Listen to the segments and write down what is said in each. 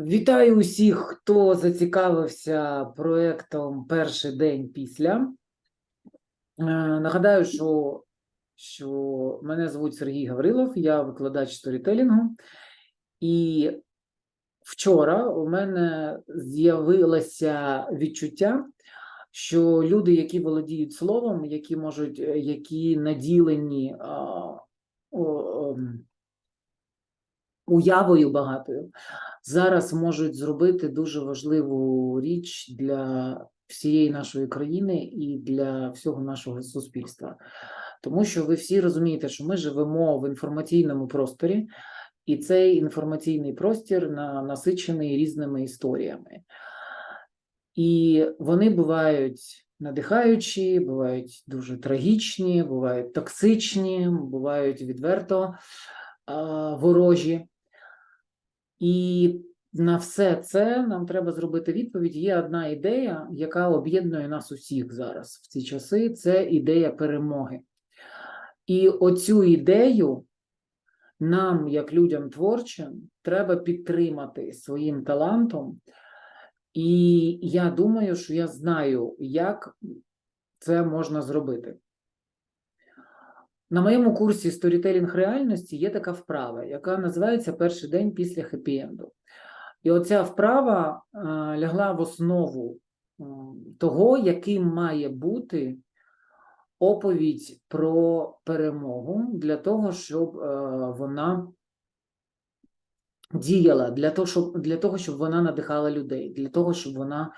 Вітаю усіх, хто зацікавився проектом перший день після. Е, Нагадаю, що, що мене звуть Сергій Гаврилов, я викладач сторітелінгу. І вчора у мене з'явилося відчуття, що люди, які володіють словом, які можуть, які наділені уявою багатою, зараз можуть зробити дуже важливу річ для всієї нашої країни і для всього нашого суспільства. Тому що ви всі розумієте, що ми живемо в інформаційному просторі, і цей інформаційний простір насичений різними історіями. І вони бувають надихаючі, бувають дуже трагічні, бувають токсичні, бувають відверто ворожі. І на все це нам треба зробити відповідь. Є одна ідея, яка об'єднує нас усіх зараз в ці часи. Це ідея перемоги. І оцю ідею нам, як людям творчим, треба підтримати своїм талантом. І я думаю, що я знаю, як це можна зробити. На моєму курсі сторітелінг реальності є така вправа, яка називається Перший день після хеппі-енду. І оця вправа е, лягла в основу м, того, яким має бути оповідь про перемогу для того, щоб е, вона діяла, для того, щоб, для того, щоб вона надихала людей, для того, щоб вона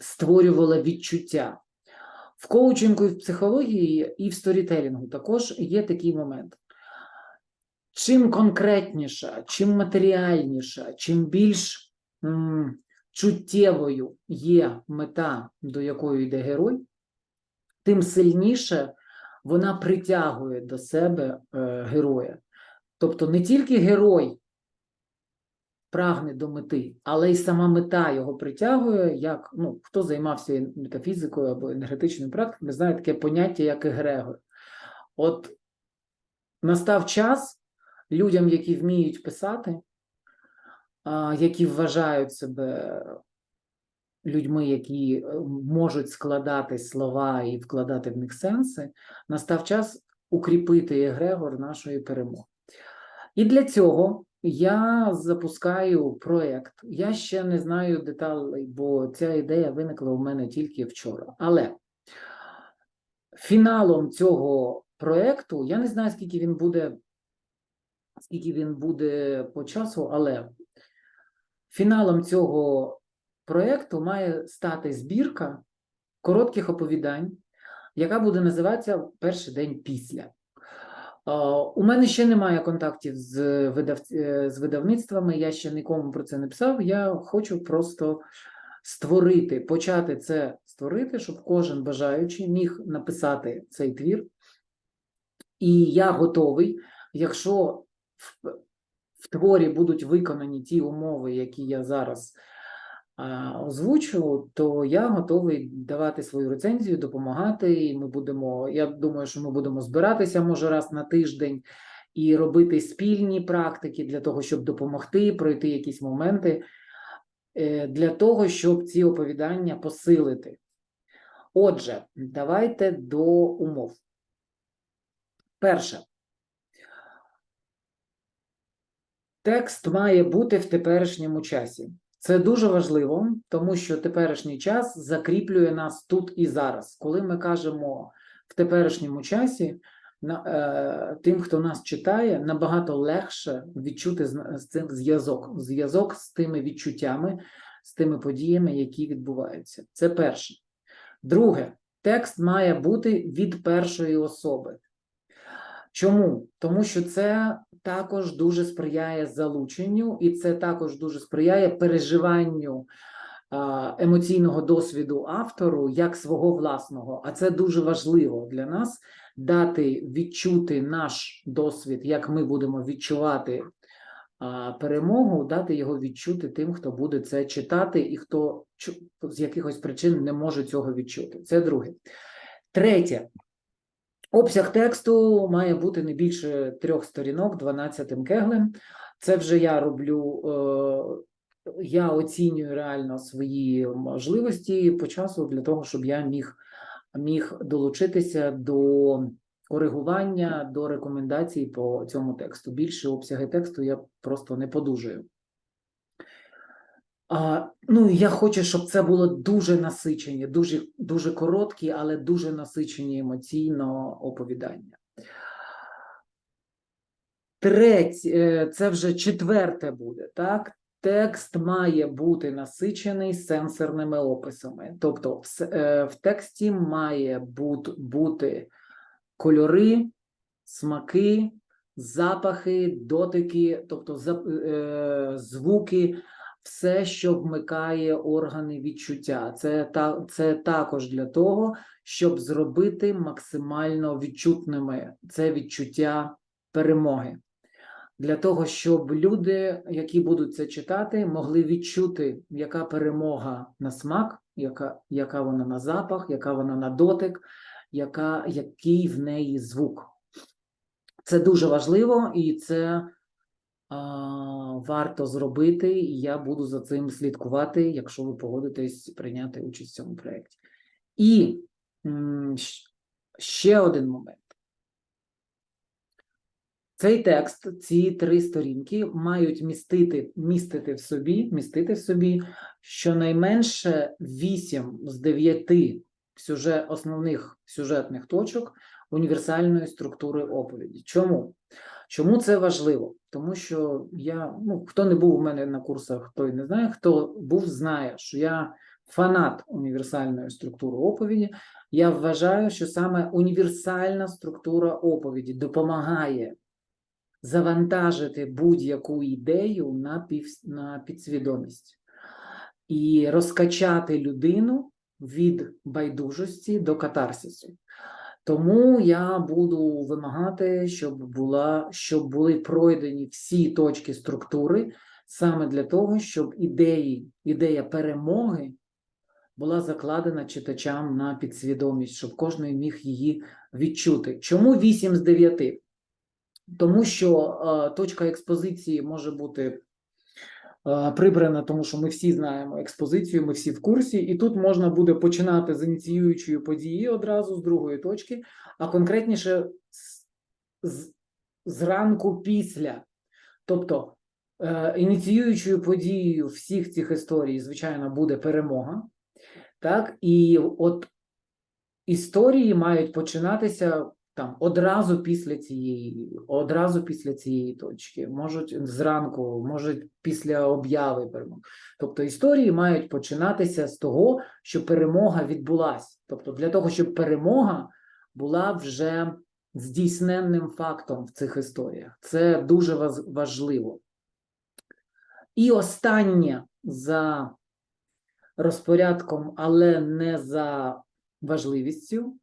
створювала відчуття. В коучингу і в психології, і в сторітелінгу також є такий момент. Чим конкретніша, чим матеріальніша, чим більш м, чуттєвою є мета, до якої йде герой, тим сильніше вона притягує до себе е, героя. Тобто не тільки герой прагне до мети, але й сама мета його притягує, як ну, хто займався метафізикою або енергетичною практикою, знає таке поняття, як егрегор. От настав час людям, які вміють писати, які вважають себе людьми, які е, можуть складати слова і вкладати в них сенси, настав час укріпити егрегор нашої перемоги. І для цього я запускаю проєкт. Я ще не знаю деталей, бо ця ідея виникла у мене тільки вчора. Але фіналом цього проєкту, я не знаю, скільки він буде, скільки він буде по часу, але фіналом цього проєкту має стати збірка коротких оповідань, яка буде називатися Перший день після. У мене ще немає контактів з, видав... е, з видавництвами, я ще нікому про це не писав. Я хочу просто створити, почати це створити, щоб кожен бажаючий міг написати цей твір. І я готовий, якщо в, в творі будуть виконані ті умови, які я зараз озвучу, то я готовий давати свою рецензію, допомагати. І ми будемо. Я думаю, що ми будемо збиратися може раз на тиждень і робити спільні практики для того, щоб допомогти, пройти якісь моменти, е, для того, щоб ці оповідання посилити. Отже, давайте до умов. Перше. Текст має бути в теперішньому часі. Це дуже важливо, тому що теперішній час закріплює нас тут і зараз. Коли ми кажемо в теперішньому часі, е, тим, хто нас читає, набагато легше відчути з цим зв'язок, зв'язок з тими відчуттями, з тими подіями, які відбуваються. Це перше. Друге, текст має бути від першої особи. Чому? Тому що це також дуже сприяє залученню, і це також дуже сприяє переживанню емоційного досвіду автору як свого власного. А це дуже важливо для нас дати відчути наш досвід, як ми будемо відчувати перемогу, дати його відчути тим, хто буде це читати, і хто з якихось причин не може цього відчути. Це друге. Третє. Обсяг тексту має бути не більше трьох сторінок 12 кеглем. Це вже я роблю я оцінюю реально свої можливості по часу для того, щоб я міг, міг долучитися до коригування, до рекомендацій по цьому тексту. Більше обсяги тексту я просто не подужую. Ну, я хочу, щоб це було дуже насичені, дуже, дуже короткі, але дуже насичені емоційно оповідання. Третє, це вже четверте буде, так? Текст має бути насичений сенсорними описами. Тобто, в, е, тексті має бут, бути кольори, смаки, запахи, дотики, тобто е, звуки, все, що вмикає органи відчуття. Це, та, це також для того, щоб зробити максимально відчутними це відчуття перемоги. Для того, щоб люди, які будуть це читати, могли відчути, яка перемога на смак, яка, яка вона на запах, яка вона на дотик, яка, який в неї звук. Це дуже важливо і це варто зробити, і я буду за цим слідкувати, якщо ви погодитесь прийняти участь в цьому проєкті. І ще один момент. Цей текст, ці три сторінки мають містити, містити в собі, містити в собі щонайменше 8 з 9 сюжет, основних сюжетних точок універсальної структури оповіді. Чому? Чому це важливо? Тому що я, ну, хто не був у мене на курсах, той не знає, хто був, знає, що я фанат універсальної структури оповіді. Я вважаю, що саме універсальна структура оповіді допомагає завантажити будь-яку ідею на, пів, на підсвідомість і розкачати людину від байдужості до катарсису. Тому я буду вимагати, щоб була, щоб були пройдені всі точки структури саме для того, щоб ідеї, ідея перемоги була закладена читачам на підсвідомість, щоб кожен міг її відчути. Чому 8 з 9? Тому що е, точка експозиції може бути прибрана, тому що ми всі знаємо експозицію, ми всі в курсі, і тут можна буде починати з ініціюючої події одразу з другої точки, а конкретніше з, з, зранку після. Тобто е, ініціюючою подією всіх цих історій, звичайно, буде перемога. Так, і от історії мають починатися там одразу після цієї, одразу після цієї точки, можуть зранку, можуть після обяви перемоги. Тобто історії мають починатися з того, що перемога відбулася. Тобто, для того, щоб перемога була вже здійсненним фактом в цих історіях. Це дуже важливо. І останнє за розпорядком, але не за важливістю,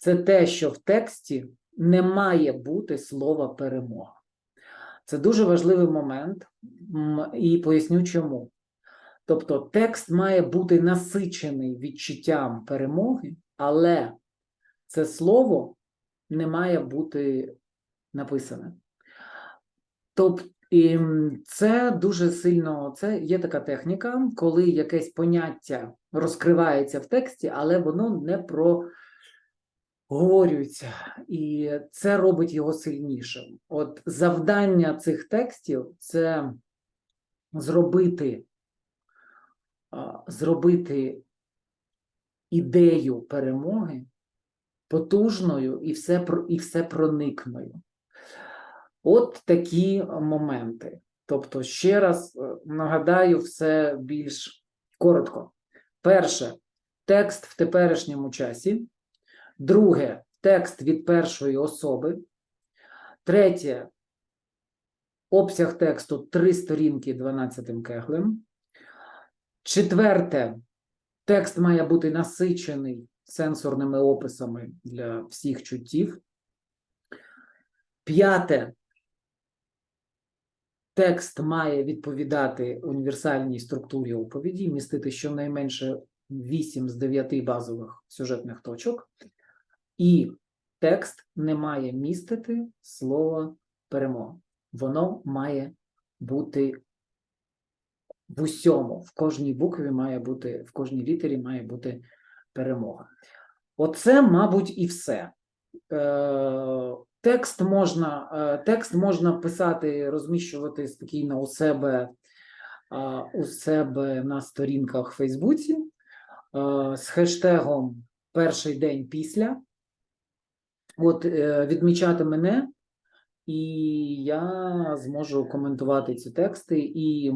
це те, що в тексті не має бути слова перемога. Це дуже важливий момент, і поясню чому. Тобто, текст має бути насичений відчуттям перемоги, але це слово не має бути написане. Тобто, це дуже сильно, це є така техніка, коли якесь поняття розкривається в тексті, але воно не проговорюється, і це робить його сильнішим. От завдання цих текстів це зробити, зробити ідею перемоги потужною і все, і все проникною. От такі моменти. Тобто, ще раз е, нагадаю все більш коротко. Перше, текст в теперішньому часі. Друге, текст від першої особи. Третє, обсяг тексту три сторінки 12 кеглем. Четверте, текст має бути насичений сенсорними описами для всіх чуттів. П'яте, текст має відповідати універсальній структурі оповіді, містити щонайменше 8 з 9 базових сюжетних точок, і текст не має містити слово перемога. Воно має бути в усьому, в кожній букві має бути, в кожній літері має бути перемога. Оце, мабуть, і все. Е, Текст можна, е, текст можна писати, розміщувати спокійно у себе, у себе на сторінках в Фейсбуці е, з хештегом Перший день після. От е, відмічати мене, і я зможу коментувати ці тексти. І,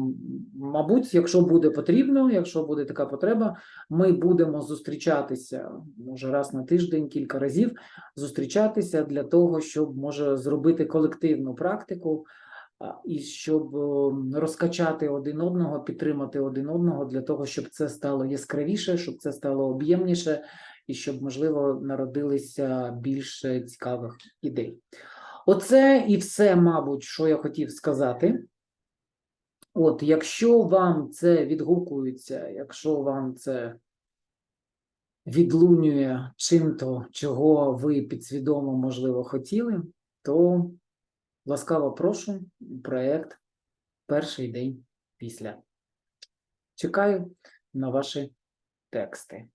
мабуть, якщо буде потрібно, якщо буде така потреба, ми будемо зустрічатися може раз на тиждень, кілька разів зустрічатися для того, щоб може зробити колективну практику. І щоб розкачати один одного, підтримати один одного для того, щоб це стало яскравіше, щоб це стало об'ємніше, і щоб, можливо, народилися більше цікавих ідей. Оце і все, мабуть, що я хотів сказати. От, якщо вам це відгукується, якщо вам це відлунює чим-то, чого ви підсвідомо, можливо, хотіли, то ласкаво прошу проєкт перший день після. Чекаю на ваші тексти.